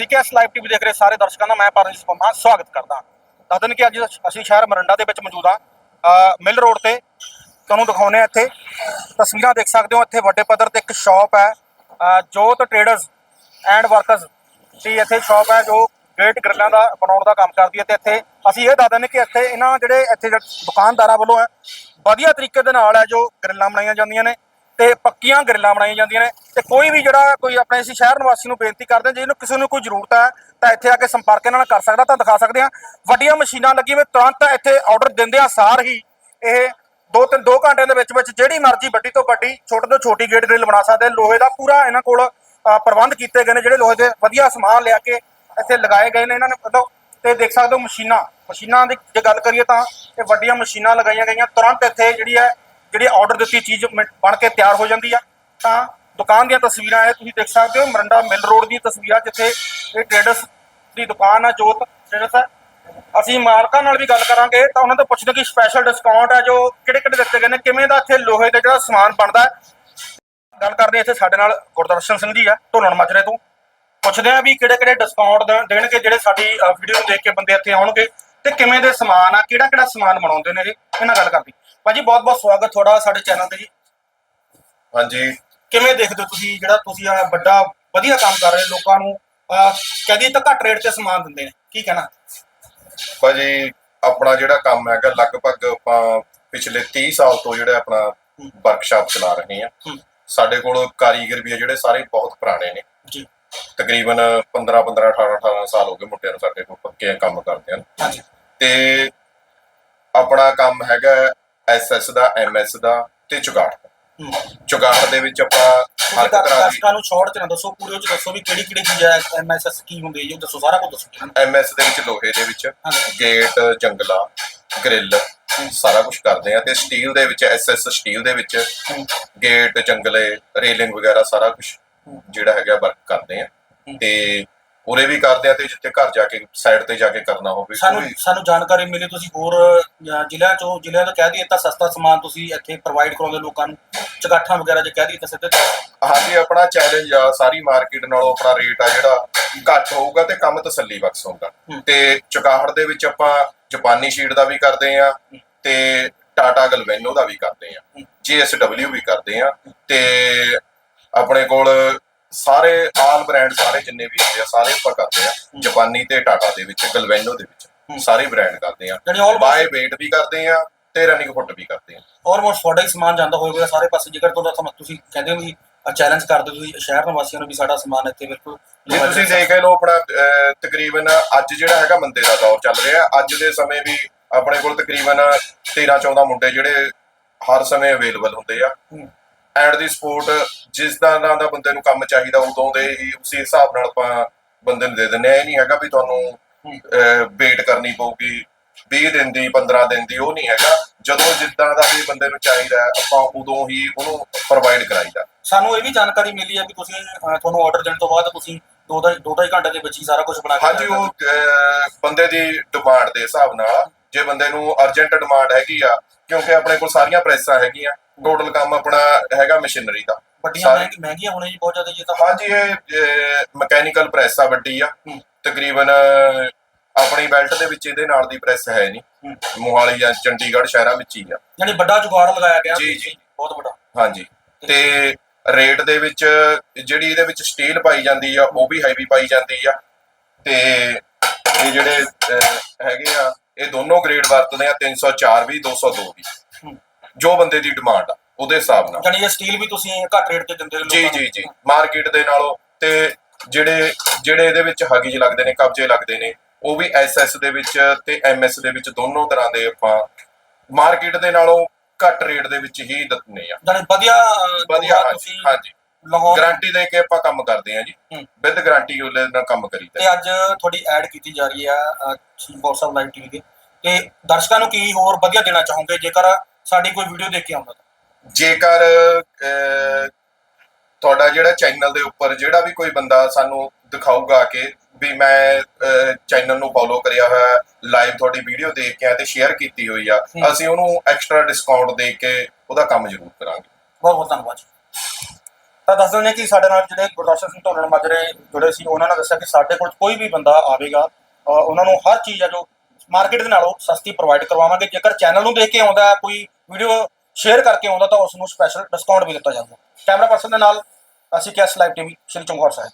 ਸੀਕੇਐਸ live TV ਦੇਖ ਰਹੇ ਸਾਰੇ ਦਰਸ਼ਕਾਂ ਦਾ ਮੈਂ ਪਰਮਜੀਤ ਪੰਮਾ ਸਵਾਗਤ ਕਰਦਾ ਦੱਸ ਦਿਨ ਕਿ ਅੱਜ ਅਸੀਂ ਸ਼ਹਿਰ ਮਰੰਡਾ ਦੇ ਵਿੱਚ ਮੌਜੂਦ ਹਾਂ। ਮਿਲ ਰੋਡ ਤੇ ਤੁਹਾਨੂੰ ਦਿਖਾਉਂਦੇ ਆ ਇੱਥੇ। ਤਸਵੀਰਾਂ ਦੇਖ ਸਕਦੇ ਹੋ, ਇੱਥੇ ਵੱਡੇ ਪੱਧਰ ਤੇ ਇੱਕ ਸ਼ਾਪ ਹੈ। ਜੋਤ ਟ੍ਰੇਡਰਸ ਐਂਡ ਵਰਕਰਸ ਦੀ ਇੱਥੇ ਸ਼ਾਪ ਹੈ, ਜੋ ਗੇਟ ਗ੍ਰਿਲਾਂ ਦਾ ਬਣਾਉਣ ਦਾ ਕੰਮ ਕਰਦੀ ਹੈ ਤੇ ਇੱਥੇ ਅਸੀਂ ਇਹ ਦੱਸ ਦਿੰਦੇ ਕਿ ਇੱਥੇ ਇਹਨਾਂ ਜਿਹੜੇ ਇੱਥੇ ਦੁਕਾਨਦਾਰਾਂ ਵੱਲੋਂ ਹੈ, ਵਧੀਆ ਤਰੀਕੇ ਦੇ ਨਾਲ ਹੈ ਜੋ ਗ੍ਰਿਲਾਂ ਬਣਾਈਆਂ ਜਾਂਦੀਆਂ ਨੇ। ਤੇ ਪੱਕੀਆਂ ਗ੍ਰਿਲਾਂ ਬਣਾਈਆਂ ਜਾਂਦੀਆਂ ਨੇ ਤੇ ਕੋਈ ਵੀ ਜਿਹੜਾ ਕੋਈ ਆਪਣੇ ਅਸੀਂ ਸ਼ਹਿਰ ਨਿਵਾਸੀ ਨੂੰ ਬੇਨਤੀ ਕਰਦੇ ਹਾਂ, ਜੇ ਇਹਨੂੰ ਕਿਸੇ ਨੂੰ ਕੋਈ ਜ਼ਰੂਰਤ ਹੈ, ਤਾਂ ਇੱਥੇ ਆ ਕੇ ਸੰਪਰਕ ਇਹਨਾਂ ਨਾਲ ਕਰ ਸਕਦਾ ਤਾਂ ਦਿਖਾ ਸਕਦੇ ਹਾਂ। ਵੱਡੀਆਂ ਮਸ਼ੀਨਾਂ ਲੱਗੀਆਂ ਹੋਈਆਂ, ਤੁਰੰਤ ਇੱਥੇ ਆਰਡਰ ਦਿੰਦੇ ਆ ਸਾਰ ਹੀ। ਇਹ ਦੋ ਤਿੰਨ, ਦੋ ਘੰਟਿਆਂ ਦੇ ਵਿੱਚ ਵਿੱਚ ਜਿਹੜੀ ਮਰਜ਼ੀ ਵੱਡੀ ਤੋਂ ਵੱਡੀ, ਛੋਟੇ ਤੋਂ ਛੋਟੀ ਗੇਟ ਗ੍ਰਿਲ ਬਣਾ ਸਕਦੇ ਲੋਹੇ ਦਾ ਪੂਰਾ ਇਹਨਾਂ ਕੋਲ ਪ੍ਰਬੰਧ ਕੀਤੇ ਗਏ ਨੇ, ਜਿਹੜੇ ਲੋਹੇ ਦੇ ਵਧੀਆ ਸਮਾਨ ਲਿਆ ਕੇ ਇੱਥੇ ਲਗਾਏ ਗਏ ਨੇ ਇਹਨਾਂ ਨੇ। ਮਤਲਬ ਤੇ ਦੇਖ ਸਕਦੇ ਹੋ ਮਸ਼ੀਨਾਂ ਮਸ਼ੀਨਾਂ ਦੀ ਜੇ ਗੱਲ ਕਰੀਏ ਤਾਂ ਇਹ ਵੱਡੀਆਂ ਮਸ਼ੀਨਾਂ ਲਗਾਈਆਂ ਗਈਆਂ। ਤੁਰੰਤ ਇੱਥੇ ਜਿਹੜੀ ਹੈ ਜਿਹੜੀ ਆਰਡਰ ਦਿੱਤੀ ਚੀਜ਼ ਮ- ਬਣ ਕੇ ਤਿਆਰ ਹੋ ਜਾਂਦੀ ਆ। ਤਾਂ ਦੁਕਾਨ ਦੀਆਂ ਤਸਵੀਰਾਂ ਹੈ ਤੁਸੀਂ ਦੇਖ ਸਕਦੇ ਹੋ, ਮਰੰਡਾ ਮਿਲ ਰੋਡ ਦੀ ਤਸਵੀਰਾਂ, ਜਿੱਥੇ ਇਹ ਟ੍ਰੇਡਰਸ ਦੀ ਦੁਕਾਨ ਆ, ਜੋਤ ਟ੍ਰੇਡਰਸ ਹੈ ਅਸੀਂ ਮਾਲਕਾਂ ਨਾਲ ਵੀ ਗੱਲ ਕਰਾਂਗੇ, ਤਾਂ ਉਹਨਾਂ ਤੋਂ ਪੁੱਛਦੇ ਕਿ ਸਪੈਸ਼ਲ ਡਿਸਕਾਊਂਟ ਹੈ ਜੋ ਕਿਹੜੇ ਕਿਹੜੇ ਦਿੱਤੇ ਗਏ ਨੇ, ਕਿਵੇਂ ਦਾ ਇੱਥੇ ਲੋਹੇ ਦਾ ਜਿਹੜਾ ਸਮਾਨ ਬਣਦਾ ਗੱਲ ਕਰਦੇ ਇੱਥੇ ਸਾਡੇ ਨਾਲ ਗੁਰਦਰਸ਼ਨ ਸਿੰਘ ਜੀ ਆ, ਢੋਲਣ ਮਾਜਰੇ ਤੋਂ। ਪੁੱਛਦੇ ਆ ਵੀ ਕਿਹੜੇ ਕਿਹੜੇ ਡਿਸਕਾਊਂਟ ਦੇਣਗੇ ਜਿਹੜੇ ਸਾਡੀ ਵੀਡੀਓ ਨੂੰ ਦੇਖ ਕੇ ਬੰਦੇ ਇੱਥੇ ਆਉਣਗੇ। ਤੇ ਕਿਵੇਂ ਦੇ ਸਮਾਨ ਆ ਕਿਹੜਾ ਕਿਹੜਾ ਸਮਾਨ ਬਣਾਉਂਦੇ ਨੇ ਜੀ ਇਹਨਾਂ ਗੱਲ ਕਰਦੀ ਭਾਜੀ ਬਹੁਤ ਬਹੁਤ ਸਵਾਗਤ ਤੁਹਾਡਾ ਸਾਡੇ ਚੈਨਲ ਤੇ ਜੀ। ਹਾਂਜੀ। ਕਿਵੇਂ ਦੇਖਦੇ ਹੋ ਤੁਸੀਂ ਜਿਹੜਾ ਤੁਸੀਂ ਆ ਵੱਡਾ ਵਧੀਆ ਕੰਮ ਕਰ ਰਹੇ ਲੋਕਾਂ ਨੂੰ? ਕਹਦੀ ਤਾਂ ਘੱਟ ਰੇਟ ਤੇ ਸਮਾਨ ਦਿੰਦੇ ਨੇ। ਕੀ ਕਹਿਣਾ? ਭਾਜੀ ਆਪਣਾ ਜਿਹੜਾ ਕੰਮ ਹੈਗਾ ਲਗਭਗ ਆਪਾਂ ਪਿਛਲੇ 30 ਸਾਲ ਤੋਂ ਜਿਹੜਾ ਆਪਣਾ ਵਰਕਸ਼ਾਪ ਚਲਾ ਰਹੇ ਹੂੰ। ਸਾਡੇ ਕੋਲ ਕਾਰੀਗਰ ਵੀ ਆ ਜਿਹੜੇ ਸਾਰੇ ਬਹੁਤ ਪੁਰਾਣੇ ਨੇ। ਜੀ। ਤਕਰੀਬਨ 15 15 18 18 ਸਾਲ ਹੋ ਗਏ ਮੁੰਡਿਆਂ ਨੂੰ ਸਾਡੇ ਕੋਲ ਪੱਕੇ ਕੰਮ ਕਰਦੇ ਹਨ। ਹਾਂਜੀ। ਤੇ ਆਪਣਾ ਕੰਮ ਹੈਗਾ ਐਸਐਸ ਦਾ ਐਮਐਸ ਦਾ ਤੇ ਚੁਗਾੜ ਚੁਗਾੜ ਦੇ ਵਿੱਚ ਆਪਾਂ ਹਰ ਤਰ੍ਹਾਂ ਦੀ ਦਰਸ਼ਕਾਂ ਨੂੰ ਸ਼ਾਰਟ ਚ ਨਾ ਦੱਸੋ ਪੂਰੇ ਚ ਦੱਸੋ ਵੀ ਕਿਹੜੀ ਕਿਹੜੀ ਚੀਜ਼ ਹੈ ਐਮਐਸਐਸ ਕੀ ਹੁੰਦੀ ਹੈ ਜੀ ਦੱਸੋ ਸਾਰਾ ਕੁਝ ਦੱਸੋ ਐਮਐਸ ਦੇ ਵਿੱਚ ਲੋਹੇ ਦੇ ਵਿੱਚ। ਗੇਟ ਜੰਗਲਾ ਗ੍ਰਿਲ ਸਾਰਾ ਕੁਝ ਕਰਦੇ ਆ ਤੇ ਸਟੀਲ ਦੇ ਵਿੱਚ ਐਸਐਸ ਸਟੀਲ ਦੇ ਵਿੱਚ। ਗੇਟ ਜੰਗਲੇ ਰੇਲਿੰਗ ਵਗੈਰਾ ਸਾਰਾ ਕੁਝ ਜਿਹੜਾ ਹੈਗਾ ਵਰਕ ਕਰਦੇ ਆ। ਤੇ ਉਰੇ ਵੀ ਕਰਦੇ ਆ ਤੇ ਜਿੱਥੇ ਘਰ ਜਾ ਕੇ ਸਾਈਡ ਤੇ ਜਾ ਕੇ ਕਰਨਾ ਹੋਵੇ ਸਾਨੂੰ ਸਾਨੂੰ ਜਾਣਕਾਰੀ ਮਿਲੀ ਤੁਸੀਂ ਹੋਰ ਅਹ, ਜ਼ਿਲ੍ਹਿਆਂ ਚੋਂ ਜ਼ਿਲ੍ਹਿਆਂ ਤੋਂ ਕਹਿ ਦਈਏ ਤਾਂ ਸਸਤਾ ਸਮਾਨ ਤੁਸੀਂ ਇੱਥੇ ਪ੍ਰੋਵਾਈਡ ਕਰਾਉਂਦੇ ਲੋਕਾਂ ਨੂੰ। ਚਗਾਠਾਂ ਵਗੈਰਾ ਜੇ ਕਹਿ ਦਈਏ ਤਾਂ ਸਿੱਧੇ ਹਾਂਜੀ ਆਪਣਾ ਚੈਲੰਜ ਆ ਸਾਰੀ ਮਾਰਕੀਟ ਨਾਲੋਂ ਆਪਣਾ ਰੇਟ ਆ ਜਿਹੜਾ ਘੱਟ ਹੋਊਗਾ ਤੇ ਕੰਮ ਤਸੱਲੀ ਬਖਸ਼ ਹੋਊਗਾ। ਤੇ ਚੁਕਾਹੜ ਦੇ ਵਿੱਚ ਆਪਾਂ ਜਾਪਾਨੀ ਸ਼ੀਟ ਦਾ ਵੀ ਕਰਦੇ ਆ ਤੇ ਟਾਟਾ ਗਲਵੈਨੋ ਦਾ ਵੀ ਕਰਦੇ ਆ। ਹੂੰ। ਜੀਐਸਡਬਲਯੂ ਵੀ ਕਰਦੇ ਆ ਤੇ ਆਪਣੇ ਕੋਲ ਸਾਰੇ ਆਲ ਬ੍ਰਾਂਡ ਸਾਰੇ ਜਿੰਨੇ ਵੀ ਹੁੰਦੇ ਆ ਸਾਰੇ ਆਪਾਂ ਕਰਦੇ ਆ ਜਾਪਾਨੀ ਤੇ ਟਾਟਾ ਦੇ ਵਿੱਚ ਗਲਵੈਨੋ ਦੇ ਵਿੱਚ। ਸਾਰੇ ਬ੍ਰਾਂਡ ਕਰਦੇ ਆ। ਯਾਨੀ ਆਲਮੋਸਟ ਬਾਏ weight ਵੀ ਕਰਦੇ ਆ ਤੇ ਰਨਿੰਗ ਫੁੱਟ ਵੀ ਕਰਦੇ ਆ। ਆਲਮੋਸਟ ਤੁਹਾਡਾ ਹੀ ਸਮਾਨ ਜਾਂਦਾ ਹੋਵੇਗਾ ਸਾਰੇ ਪਾਸੇ ਜੇਕਰ ਤੁਹਾਡਾ ਤੁਸੀਂ ਕਹਿੰਦੇ ਹੋ ਵੀ ਚੈਲੰਜ ਕਰਦੇ ਹੋ ਤੁਸੀਂ ਸ਼ਹਿਰ ਨਿਵਾਸੀਆਂ ਨੂੰ ਵੀ ਸਾਡਾ ਸਮਾਨ ਇੱਥੇ ਬਿਲਕੁਲ ਜੇ ਤੁਸੀਂ ਦੇਖ ਲਓ ਆਪਣਾ ਤਕਰੀਬਨ ਅੱਜ ਜਿਹੜਾ ਹੈਗਾ ਮੰਦੇ ਦਾ ਦੌਰ ਚੱਲ ਰਿਹਾ। ਅੱਜ ਦੇ ਸਮੇਂ ਵੀ ਆਪਣੇ ਕੋਲ ਤਕਰੀਬਨ 13 14 ਮੁੰਡੇ ਜਿਹੜੇ ਹਰ ਸਮੇਂ ਅਵੇਲੇਬਲ ਹੁੰਦੇ ਆ। ਐਡ ਦੀ ਸਪੋਰਟ ਜਿਸ ਦਾ ਨਾਂ ਦਾ ਬੰਦੇ ਨੂੰ ਕੰਮ ਚਾਹੀਦਾ ਉਦੋਂ ਦੇ ਹੀ ਉਸੇ ਹਿਸਾਬ ਨਾਲ ਆਪਾਂ ਬੰਦੇ ਨੂੰ ਦੇ ਦਿੰਦੇ ਆ ਇਹ ਨਹੀਂ ਹੈਗਾ ਵੀ ਤੁਹਾਨੂੰ ਵੇਟ ਕਰਨੀ ਪਊਗੀ 20 ਦਿਨ ਦੀ 15 ਦਿਨ ਦੀ ਉਹ ਨਹੀਂ ਹੈਗਾ। ਜਦੋਂ ਜਿੱਦਾਂ ਦਾ ਵੀ ਬੰਦੇ ਨੂੰ ਚਾਹੀਦਾ ਆਪਾਂ ਉਦੋਂ ਹੀ ਉਹਨੂੰ ਪ੍ਰੋਵਾਈਡ ਕਰਾਈਦਾ। ਸਾਨੂੰ ਇਹ ਵੀ ਜਾਣਕਾਰੀ ਮਿਲੀ ਹੈ ਵੀ ਤੁਸੀਂ ਤੁਹਾਨੂੰ ਆਰਡਰ ਦੇਣ ਤੋਂ ਬਾਅਦ ਤੁਸੀਂ ਦੋ ਢਾਈ ਦੋ ਢਾਈ ਘੰਟੇ ਦੇ ਵਿੱਚ ਹੀ ਸਾਰਾ ਕੁਝ ਬਣਾ ਕੇ ਹਾਂਜੀ ਉਹ ਬੰਦੇ ਦੀ ਡਿਮਾਂਡ ਦੇ ਹਿਸਾਬ ਨਾਲ ਜੇ ਬੰਦੇ ਨੂੰ ਅਰਜੈਂਟ ਡਿਮਾਂਡ ਹੈਗੀ ਆ ਕਿਉਂਕਿ ਆਪਣੇ ਕੋਲ ਸਾਰੀਆਂ ਪ੍ਰੈਸਾਂ ਹੈਗੀਆਂ ਟੋਟਲ ਕੰਮ ਆਪਣਾ ਹੈਗਾ ਮਸ਼ੀਨਰੀ ਦਾ। ਵੱਡੀਆਂ ਸਾਰੀ- ਮਹਿੰਗੀ- ਮਹਿੰਗੀਆਂ ਹੋਣੀਆਂ ਜੀ ਬਹੁਤ ਜ਼ਿਆਦਾ ਜੀ ਇਹ ਤਾਂ। ਹਾਂਜੀ ਇਹ ਮਕੈਨੀਕਲ ਪ੍ਰੈਸ ਆ ਵੱਡੀ ਆ। ਹੂੰ। ਤਕਰੀਬਨ ਆਪਣੀ ਬੈਲਟ ਦੇ ਵਿੱਚ ਇਹਦੇ ਨਾਲ ਦੀ ਪ੍ਰੈਸ ਹੈ ਨਹੀਂ। ਹੂੰ। ਮੋਹਾਲੀ ਜਾਂ ਚੰਡੀਗੜ੍ਹ ਸ਼ਹਿਰਾਂ ਵਿੱਚ ਹੀ ਆ। ਯਾਨੀ ਵੱਡਾ ਜੁਗਾੜ ਲਗਾਇਆ ਗਿਆ। ਜੀ, ਜੀ। ਬਹੁਤ ਵੱਡਾ। ਹਾਂਜੀ। ਤੇ ਰੇਟ ਦੇ ਵਿੱਚ ਜਿਹੜੀ ਇਹਦੇ ਵਿੱਚ ਸਟੀਲ ਪਾਈ ਜਾਂਦੀ ਆ ਉਹ ਵੀ ਹੈਵੀ ਪਾਈ ਜਾਂਦੀ ਆ। ਤੇ ਇਹ ਜਿਹੜੇ ਅਹ, ਹੈਗੇ ਆ ਇਹ ਦੋਨੋਂ ਗ੍ਰੇਡ ਵਰਤਦੇ ਆ 304 ਵੀ 202 ਵੀ। ਜੋ ਬੰਦੇ ਦੀ ਡਿਮਾਂਡ ਆ ਉਹਦੇ ਹਿਸਾਬ ਨਾਲ। ਯਾਨੀ ਇਹ ਸਟੀਲ ਵੀ ਤੁਸੀਂ ਘੱਟ ਰੇਟ ਤੇ ਦਿੰਦੇ ਹੋ ਜੀ ਜੀ। ਜੀ। ਮਾਰਕੀਟ ਦੇ ਨਾਲੋਂ ਤੇ ਜਿਹੜੇ ਜਿਹੜੇ ਇਹਦੇ ਵਿੱਚ ਹਗੀਜ ਲੱਗਦੇ ਨੇ ਕਬਜੇ ਲੱਗਦੇ ਨੇ ਉਹ ਵੀ ਐਸਐਸ ਦੇ ਵਿੱਚ ਤੇ ਐਮਐਸ ਦੇ ਵਿੱਚ ਦੋਨੋਂ ਤਰ੍ਹਾਂ ਦੇ ਆਪਾਂ ਮਾਰਕੀਟ ਦੇ ਨਾਲੋਂ ਘੱਟ ਰੇਟ ਦੇ ਵਿੱਚ ਹੀ ਦਿੰਦੇ ਆ। ਯਾਨੀ ਵਧੀਆ ਵਧੀਆ ਤੁਸੀਂ ਹਾਂਜੀ। ਲਾਹੌਰ ਗਾਰੰਟੀ ਦੇ ਕੇ ਆਪਾਂ ਕੰਮ ਕਰਦੇ ਆ ਜੀ। ਵਿਦ ਗਾਰੰਟੀ ਉਹਦੇ ਨਾਲ ਕੰਮ ਕਰੀਦਾ ਤੇ ਅੱਜ ਤੁਹਾਡੀ ਐਡ ਕੀਤੀ ਜਾ ਰਹੀ ਹੈ ਬੋਰ ਸਾਹਿਬ ਲਾਈਵ ਟੀਵੀ ਤੇ। ਤੇ ਦਰਸ਼ਕਾਂ ਨੂੰ ਕੀ ਹੋਰ ਵਧੀਆ ਦੇਣਾ ਚਾਹੋਗੇ? ਜੇਕਰ ਸਾਡੀ ਕੋਈ ਵੀਡੀਓ ਦੇਖ ਕੇ ਆਉਂਦਾ ਜੇਕਰ ਤੁਹਾਡਾ ਜਿਹੜਾ ਚੈਨਲ ਦੇ ਉੱਪਰ ਜਿਹੜਾ ਵੀ ਕੋਈ ਬੰਦਾ ਸਾਨੂੰ ਦਿਖਾਊਗਾ ਕਿ ਵੀ ਮੈਂ ਚੈਨਲ ਨੂੰ ਫੋਲੋ ਕਰਿਆ ਹੋਇਆ ਲਾਈਵ ਤੁਹਾਡੀ ਵੀਡੀਓ ਦੇਖ ਕੇ ਆ ਤੇ ਸ਼ੇਅਰ ਕੀਤੀ ਹੋਈ ਆ। ਅਸੀਂ ਉਹਨੂੰ ਐਕਸਟਰਾ ਡਿਸਕਾਊਂਟ ਦੇ ਕੇ ਉਹਦਾ ਕੰਮ ਜ਼ਰੂਰ ਕਰਾਂਗੇ। ਬਹੁਤ ਬਹੁਤ ਧੰਨਵਾਦ ਜੀ। ਤਾਂ ਦੱਸ ਦਿੰਦੇ ਕਿ ਸਾਡੇ ਨਾਲ ਜਿਹੜੇ ਗੁਰਦਰਸ਼ਨ ਸਿੰਘ ਢੋਲਣ ਮਾਜਰੇ ਜੁੜੇ ਸੀ ਉਹਨਾਂ ਨੇ ਦੱਸਿਆ ਕਿ ਸਾਡੇ ਕੋਲ ਕੋਈ ਵੀ ਬੰਦਾ ਆਵੇਗਾ ਉਹਨਾਂ ਨੂੰ ਹਰ ਚੀਜ਼ ਆ ਜੋ ਮਾਰਕੀਟ ਦੇ ਨਾਲੋਂ ਸਸਤੀ ਪ੍ਰੋਵਾਈਡ ਕਰਵਾਵਾਂਗੇ। ਜੇਕਰ ਚੈਨਲ ਨੂੰ ਦੇਖ ਕੇ ਆਉਂਦਾ ਕੋਈ ਵੀਡੀਓ ਸ਼ੇਅਰ ਕਰਕੇ ਆਉਂਦਾ ਤਾਂ ਉਸ ਨੂੰ ਸਪੈਸ਼ਲ ਡਿਸਕਾਊਂਟ ਵੀ ਦਿੱਤਾ ਜਾਂਦਾ ਕੈਮਰਾ ਪਰਸਨ ਦੇ ਨਾਲ, ਅਸੀਂ ਕੈਸ ਲਾਈਵ ਟੀਵੀ ਸ਼੍ਰੀ ਚਮਕੌਰ ਸਾਹਿਬ।